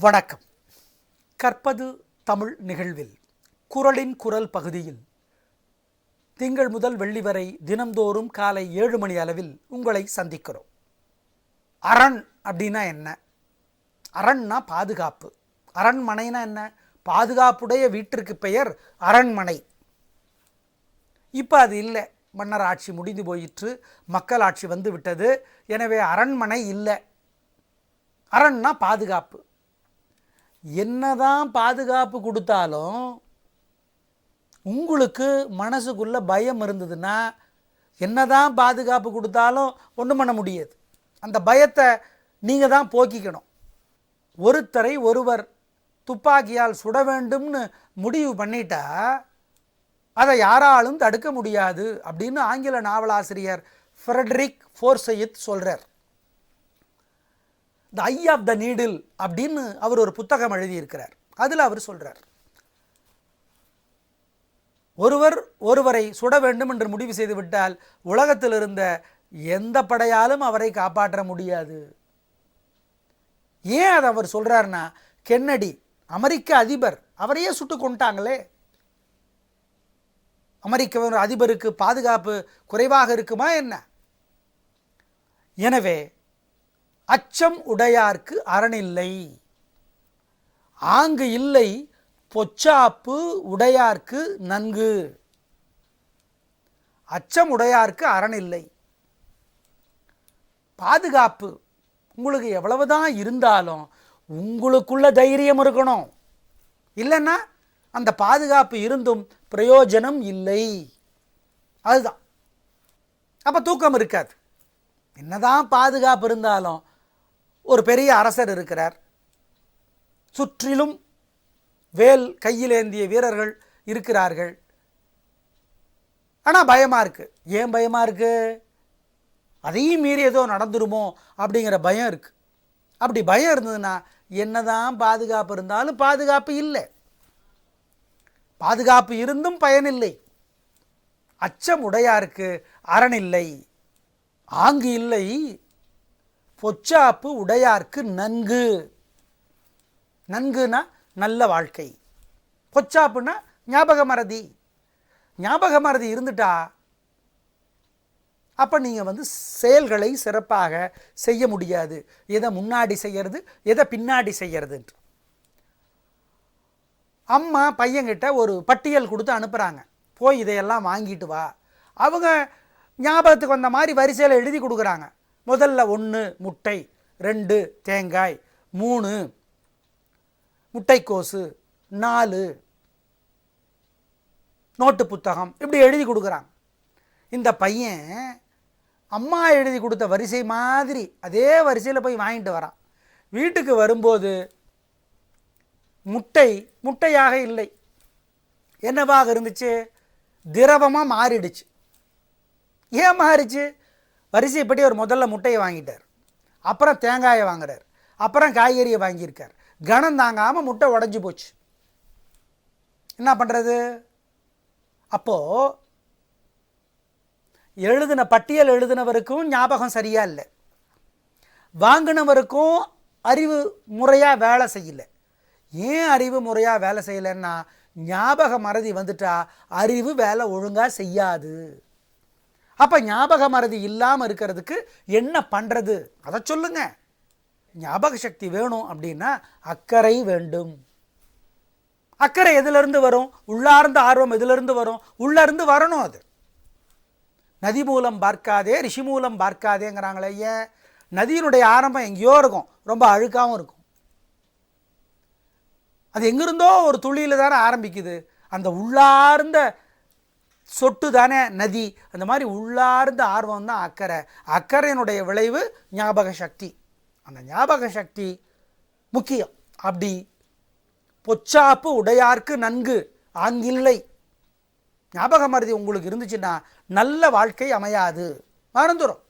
வணக்கம். கற்பது தமிழ் நிகழ்வில் குரலின் குரல் பகுதியில். திங்கள் முதல் வெள்ளி வரை தினம்தோறும் காலை ஏழு மணி அளவில் உங்களை சந்திக்கிறோம். அரண் அப்படின்னா என்ன? அரண்னா பாதுகாப்பு. அரண்மனைனா என்ன? பாதுகாப்புடைய வீட்டிற்கு பெயர் அரண்மனை. இப்போ அது இல்லை. மன்னர் ஆட்சி முடிந்து போயிற்று. மக்கள் ஆட்சி வந்து விட்டது. எனவே அரண்மனை இல்லை. அரண்னா பாதுகாப்பு. என்னதான் பாதுகாப்பு கொடுத்தாலும் உங்களுக்கு மனசுக்குள்ளே பயம் இருந்ததுன்னா என்னதான் பாதுகாப்பு கொடுத்தாலும் ஒன்றும் பண்ண முடியாது. அந்த பயத்தை நீங்கள் தான் போக்கிக்கணும். ஒருத்தரை ஒருவர் துப்பாக்கியால் சுட வேண்டும்னு முடிவு பண்ணிட்டா அதை யாராலும் தடுக்க முடியாது அப்படின்னு ஆங்கில நாவலாசிரியர் ஃப்ரெட்ரிக் ஃபோர்சைத் சொல்கிறார் த ஐ ஆஃப் த நீடில் அப்படின்னு அவர் ஒரு புத்தகம் எழுதியிருக்கிறார். அதில் அவர் சொல்கிறார் ஒருவர் ஒருவரை சுட வேண்டும் என்று முடிவு செய்துவிட்டால் உலகத்தில் இருந்த எந்த படையாலும் அவரை காப்பாற்ற முடியாது. ஏன் அதை அவர் சொல்கிறாருன்னா கென்னடி அமெரிக்க அதிபர் அவரையே சுட்டு கொண்டாங்களே அமெரிக்க அதிபருக்கு பாதுகாப்பு குறைவாக இருக்குமா என்ன? எனவே அச்சம் உடையார்க்கு அறனில்லை ஆங்கு இல்லை பொச்சாப்பு உடையார்க்கு நன்கு. அச்சம் உடையார்க்கு அறனில்லை பாதுகாப்பு உங்களுக்கு எவ்வளவுதான் இருந்தாலும் உங்களுக்குள்ள தைரியம் இருக்கணும். இல்லைன்னா அந்த பாதுகாப்பு இருந்தும் பிரயோஜனம் இல்லை. அதுதான். அப்போ தூக்கம் இருக்காது. என்னதான் பாதுகாப்பு இருந்தாலும் ஒரு பெரிய அரசர் இருக்கிறார். சுற்றிலும் வேல் கையில் ஏந்திய வீரர்கள் இருக்கிறார்கள். ஆனால் பயமாக இருக்குது ஏன் பயமாக இருக்குது அதையும் மீறி ஏதோ நடந்துருமோ அப்படிங்கிற பயம் இருக்குது அப்படி பயம் இருந்ததுன்னா என்னதான் பாதுகாப்பு இருந்தாலும் பாதுகாப்பு இல்லை. பாதுகாப்பு இருந்தும் பயனில்லை அச்சம் உடையாருக்கு இல்லை. ஆங்கு இல்லை. பொச்சாப்பு உடையார்க்கு நன்கு. நன்குனா நல்ல வாழ்க்கை. பொச்சாப்புனா ஞாபக மறதி. ஞாபக மறதி இருந்துட்டா அப்போ நீங்கள் வந்து செயல்களை சிறப்பாக செய்ய முடியாது. எதை முன்னாடி செய்யறது எதை பின்னாடி செய்யறதுன்ட்டு. அம்மா பையன்கிட்ட ஒரு பட்டியல் கொடுத்து அனுப்புகிறாங்க போய் இதையெல்லாம் வாங்கிட்டு வா. அவங்க ஞாபகத்துக்கு வந்த மாதிரி வரிசையில் எழுதி கொடுக்குறாங்க. முதல்ல ஒன்று முட்டை ரெண்டு தேங்காய் மூணு முட்டைக்கோசு நாலு நோட்டு புத்தகம். இப்படி எழுதி கொடுக்குறாங்க இந்த பையன் அம்மா எழுதி கொடுத்த வரிசை மாதிரி அதே வரிசையில் போய் வாங்கிட்டு வரான். வீட்டுக்கு வரும்போது முட்டை முட்டையாக இல்லை. என்னவாக இருந்துச்சு? திரவமாக மாறிடுச்சு. ஏன் மாறிச்சு? வரிசைப்படி ஒரு முதல்ல முட்டையை வாங்கிட்டார். அப்புறம் தேங்காயை வாங்குறார். அப்புறம் காய்கறியை வாங்கியிருக்கார். கணம் தாங்காமல் முட்டை உடஞ்சி போச்சு. என்ன பண்ணுறது அப்போது எழுதின பட்டியல் எழுதினவருக்கும் ஞாபகம் சரியாக இல்லை. வாங்கினவருக்கும் அறிவு முறையாக வேலை செய்யலை. ஏன் அறிவு முறையாக வேலை செய்யலைன்னா ஞாபக மறதி வந்துட்டா அறிவு வேலை ஒழுங்காக செய்யாது. அப்போ ஞாபக மறதி இல்லாமல் இருக்கிறதுக்கு என்ன பண்ணுறது அதை சொல்லுங்க. ஞாபக சக்தி வேணும் அப்படின்னா அக்கறை வேண்டும். அக்கறை எதிலிருந்து வரும்? உள்ளார்ந்த ஆர்வம் எதிலிருந்து வரும்? உள்ளேருந்து வரணும் அது. நதி மூலம் பார்க்காதே ரிஷி மூலம் பார்க்காதேங்கிறாங்களே ஏன் நதியினுடைய ஆரம்பம் எங்கேயோ இருக்கும். ரொம்ப அழுக்காகவும் இருக்கும். அது எங்கிருந்தோ ஒரு துளியில் தானே ஆரம்பிக்குது. அந்த உள்ளார்ந்த சொட்டு தானே நதி? அந்த மாதிரி உள்ளார்ந்த ஆர்வம் தான் அக்கறை. அக்கறையினுடைய விளைவு ஞாபக சக்தி. அந்த ஞாபக சக்தி முக்கியம். அப்படி பொச்சாப்பு உடையார்க்கு நன்கு ஆங்கில்லை. ஞாபக மருதி உங்களுக்கு இருந்துச்சுன்னா நல்ல வாழ்க்கை அமையாது. மறந்துடும்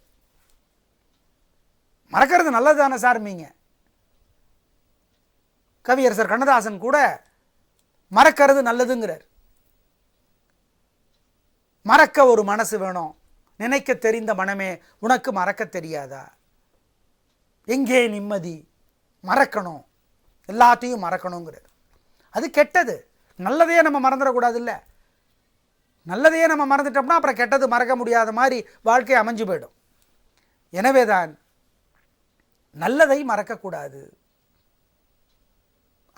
மறக்கிறது நல்லது தானே சார் நீங்க? கவியரசர் கண்ணதாசன் கூட மறக்கிறது நல்லதுங்கிறார். மறக்க ஒரு மனசு வேணும். நினைக்க தெரிந்த மனமே உனக்கு மறக்க தெரியாதா? எங்கே நிம்மதி? மறக்கணும். எல்லாத்தையும் மறக்கணுங்கிறார் அது கெட்டது. நல்லதையே நம்ம மறந்துடக்கூடாது இல்லை நல்லதையே நம்ம மறந்துட்டோம்னா அப்புறம் கெட்டது மறக்க முடியாத மாதிரி வாழ்க்கை அமைஞ்சு போயிடும். எனவே தான் நல்லதை மறக்கக்கூடாது.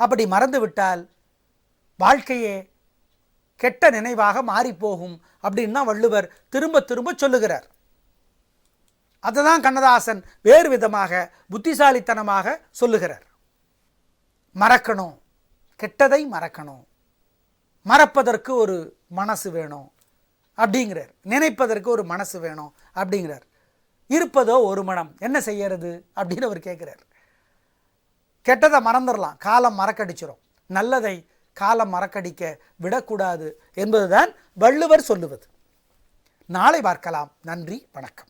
அப்படி மறந்து விட்டால் வாழ்க்கையே கெட்ட நினைவாக மாறிப்போகும் அப்படின்னு தான் வள்ளுவர் திரும்ப திரும்ப சொல்லுகிறார். அதை தான் கண்ணதாசன் வேறு விதமாக புத்திசாலித்தனமாக சொல்லுகிறார். மறக்கணும். கெட்டதை மறக்கணும். மறப்பதற்கு ஒரு மனசு வேணும் அப்படிங்கிறார். நினைப்பதற்கு ஒரு மனசு வேணும் அப்படிங்கிறார். இருப்பதோ ஒரு மனம். என்ன செய்யறது அப்படின்னு அவர் கேட்குறார். கெட்டதை மறந்துடலாம். காலம் மறக்கடிச்சிடும் நல்லதை காலம் மறக்கடிக்க விடக்கூடாது என்பதுதான் வள்ளுவர் சொல்லுவது. நாளை பார்க்கலாம். நன்றி வணக்கம்.